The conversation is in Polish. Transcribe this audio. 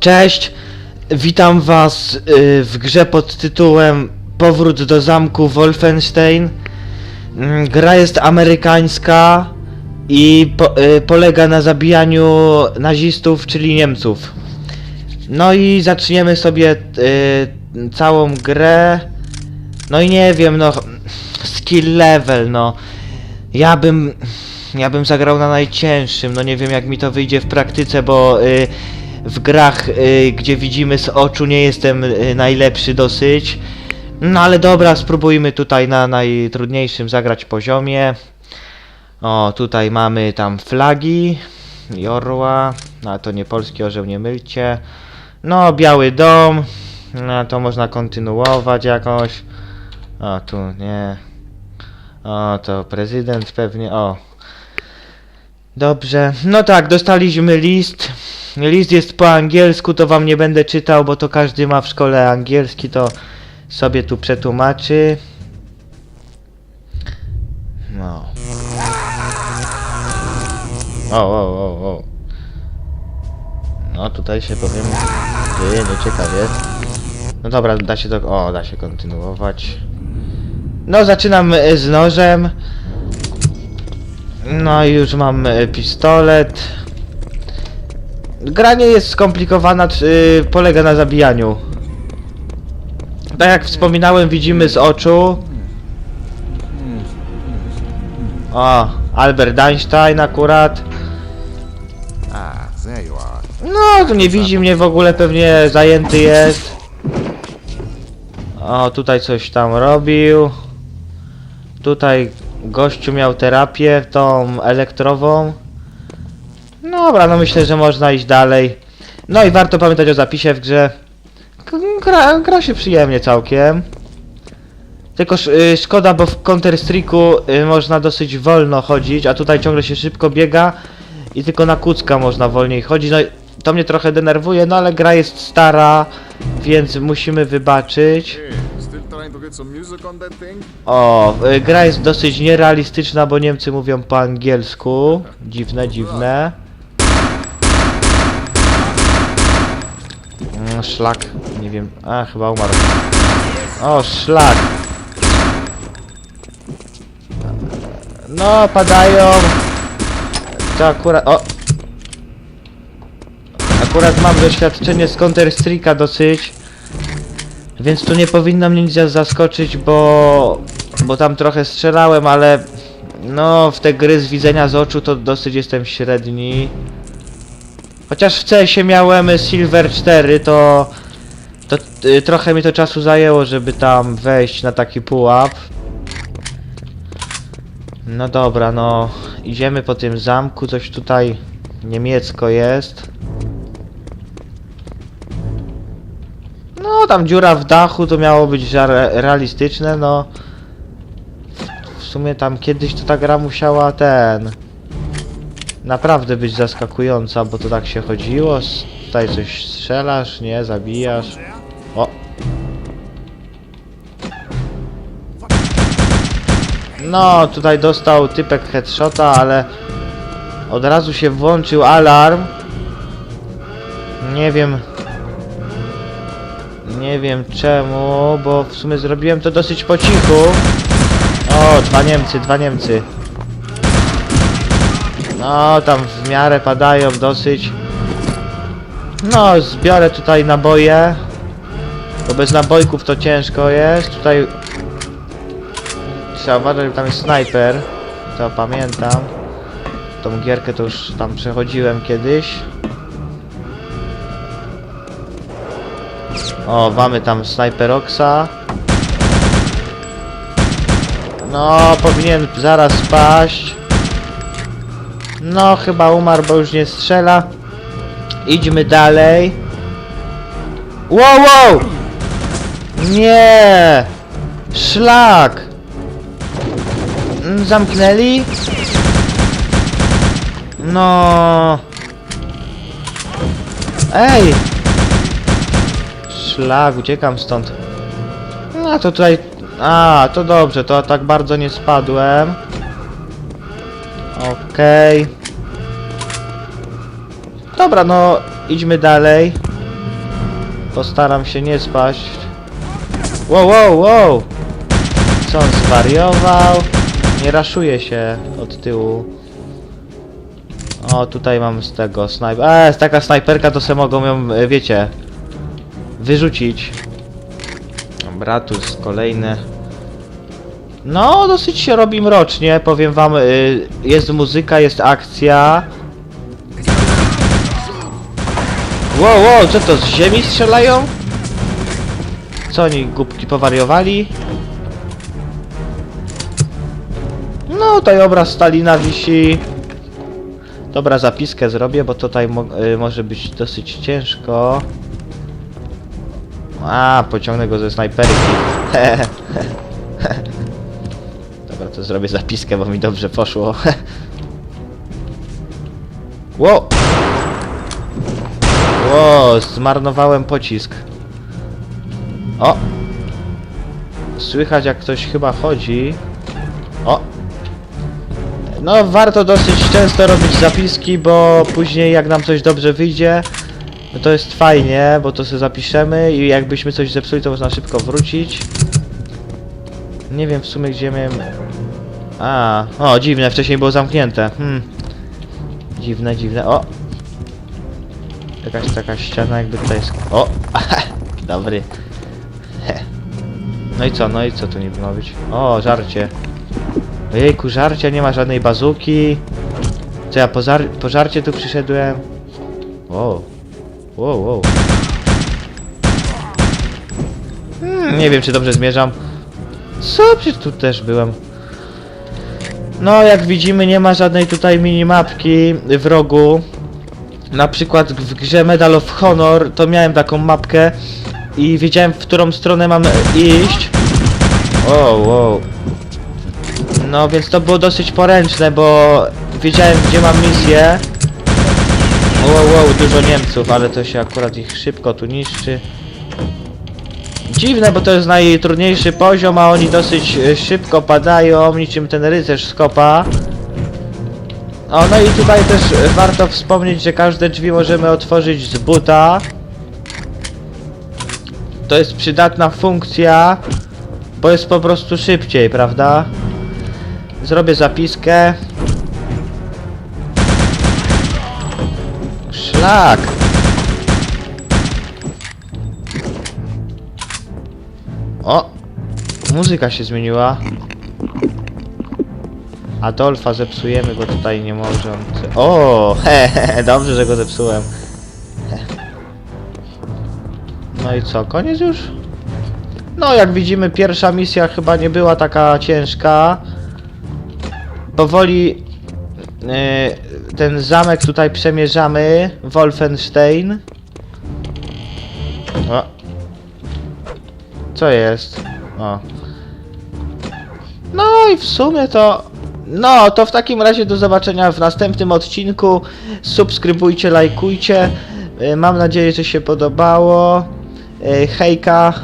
Cześć, witam was y, w grze pod tytułem Powrót do zamku Wolfenstein. Mm, Gra jest amerykańska i po, y, polega na zabijaniu nazistów, czyli Niemców. No i zaczniemy sobie y, całą grę. No i nie wiem, no skill level, no. Ja bym ja bym zagrał na najcięższym, no nie wiem jak mi to wyjdzie w praktyce, bo w grach, y, gdzie widzimy z oczu nie jestem y, najlepszy dosyć. No ale dobra, spróbujmy tutaj na najtrudniejszym zagrać poziomie. O, tutaj mamy tam flagi i orła. No to nie polski orzeł, nie mylcie. No, biały dom. No to można kontynuować jakoś. O, tu nie. O, to prezydent pewnie. O. Dobrze. No tak, dostaliśmy list. List jest po angielsku, to wam nie będę czytał, bo to każdy ma w szkole angielski, to sobie tu przetłumaczy. No. O, o, o, o. No tutaj się powiem, dzieje nieciekawie. No dobra, da się to, o, da się kontynuować. No zaczynam e, z nożem. No i już mam e, pistolet. Gra nie jest skomplikowana, c- y, polega na zabijaniu. Tak jak wspominałem, widzimy z oczu. O, Albert Einstein akurat. No, nie widzi mnie w ogóle, pewnie zajęty jest. O, tutaj coś tam robił. Tutaj gościu miał terapię, tą elektrową. No Dobra, no myślę, że można iść dalej. No i warto pamiętać o zapisie w grze. Gra, gra się przyjemnie całkiem. Tylko y, szkoda, bo w Counter-Strike'u y, można dosyć wolno chodzić, a tutaj ciągle się szybko biega i tylko na kucka można wolniej chodzić. No i to mnie trochę denerwuje, no ale gra jest stara, więc musimy wybaczyć. O, y, gra jest dosyć nierealistyczna, bo Niemcy mówią po angielsku. Dziwne, dziwne. Mm, Szlak, nie wiem. A, chyba umarł. O, szlak. No, padają. To akurat. O! Akurat mam doświadczenie z Counter dosyć. Więc tu nie powinno mnie nic zaskoczyć, bo... Bo tam trochę strzelałem, ale... No, w te gry z widzenia z oczu to dosyć jestem średni. Chociaż w CS-ie miałem Silver 4, to... To y, trochę mi to czasu zajęło, żeby tam wejść na taki pułap. No dobra, no... Idziemy po tym zamku, coś tutaj niemiecko jest. No, tam dziura w dachu to miało być realistyczne, no. W sumie tam kiedyś to ta gra musiała ten... Naprawdę być zaskakująca, bo to tak się chodziło. Tutaj coś strzelasz, nie, zabijasz. O! No, tutaj dostał typek headshota, ale od razu się włączył alarm. Nie wiem, nie wiem czemu, bo w sumie zrobiłem to dosyć po cichu. O, dwa Niemcy, dwa Niemcy. No, tam w miarę padają dosyć. No, zbiorę tutaj naboje. Bo bez nabojków to ciężko jest. Tutaj... Trzeba uważać, tam jest snajper. To pamiętam. Tą gierkę to już tam przechodziłem kiedyś. O, mamy tam snajperoksa. No, powinien zaraz spaść. No, chyba umarł, bo już nie strzela. Idźmy dalej. Wow, wow! Nie! Szlak! Mm, Zamknęli? No. Ej! Szlak, uciekam stąd. No to tutaj... A, to dobrze, to tak bardzo nie spadłem. Okej. Dobra, no idźmy dalej. Postaram się nie spaść. Wow, wow, wow! Co on zwariował? Nie raszuje się od tyłu. O, tutaj mam z tego snajper. Eee, taka snajperka to se mogą ją, e, wiecie, wyrzucić. Dobra, tu jest kolejny. No, dosyć się robi mrocznie, powiem wam. y, Jest muzyka, jest akcja. Wow, wow, co to, z ziemi strzelają? Co oni, głupki powariowali? No, tutaj obraz Stalina wisi. Dobra, zapiskę zrobię, bo tutaj mo y, może być dosyć ciężko. A, pociągnę go ze snajperki. To zrobię zapiskę, bo mi dobrze poszło. Wow! Wow, zmarnowałem pocisk. O! Słychać jak ktoś chyba chodzi. O! No, warto dosyć często robić zapiski, bo później jak nam coś dobrze wyjdzie, no to jest fajnie, bo to sobie zapiszemy i jakbyśmy coś zepsuli, to można szybko wrócić. Nie wiem w sumie gdzie miałem... A, o dziwne, wcześniej było zamknięte. Hmm. Dziwne, dziwne. O! Jakaś taka ściana jakby tutaj jest... O! Dobry. No i co, no i co tu niby ma być? O, żarcie. Ojejku, żarcia, nie ma żadnej bazuki. Co ja po, po żarcie tu przyszedłem? Wow. Wow, wow. Hmm, nie wiem, czy dobrze zmierzam. Co? Przecież tu też byłem. No, jak widzimy, nie ma żadnej tutaj minimapki w rogu. Na przykład w grze Medal of Honor to miałem taką mapkę i wiedziałem, w którą stronę mam iść. Wow, wow. No, więc to było dosyć poręczne, bo wiedziałem, gdzie mam misję. Wow, wow, dużo Niemców, ale to się akurat ich szybko tu niszczy. Dziwne, bo to jest najtrudniejszy poziom, a oni dosyć e, szybko padają, niczym ten rycerz z kopa. O, no i tutaj też warto wspomnieć, że każde drzwi możemy otworzyć z buta. To jest przydatna funkcja, bo jest po prostu szybciej, prawda? Zrobię zapiskę. Szlak! O! Muzyka się zmieniła. Adolfa zepsujemy, bo tutaj nie może on... O! He, he, dobrze, że go zepsułem. No i co, koniec już? No, jak widzimy, pierwsza misja chyba nie była taka ciężka. Powoli e, ten zamek tutaj przemierzamy. Wolfenstein. O. Co jest? O. No i w sumie to... No, to w takim razie do zobaczenia w następnym odcinku. Subskrybujcie, lajkujcie. E, Mam nadzieję, że się podobało. E, Hejka.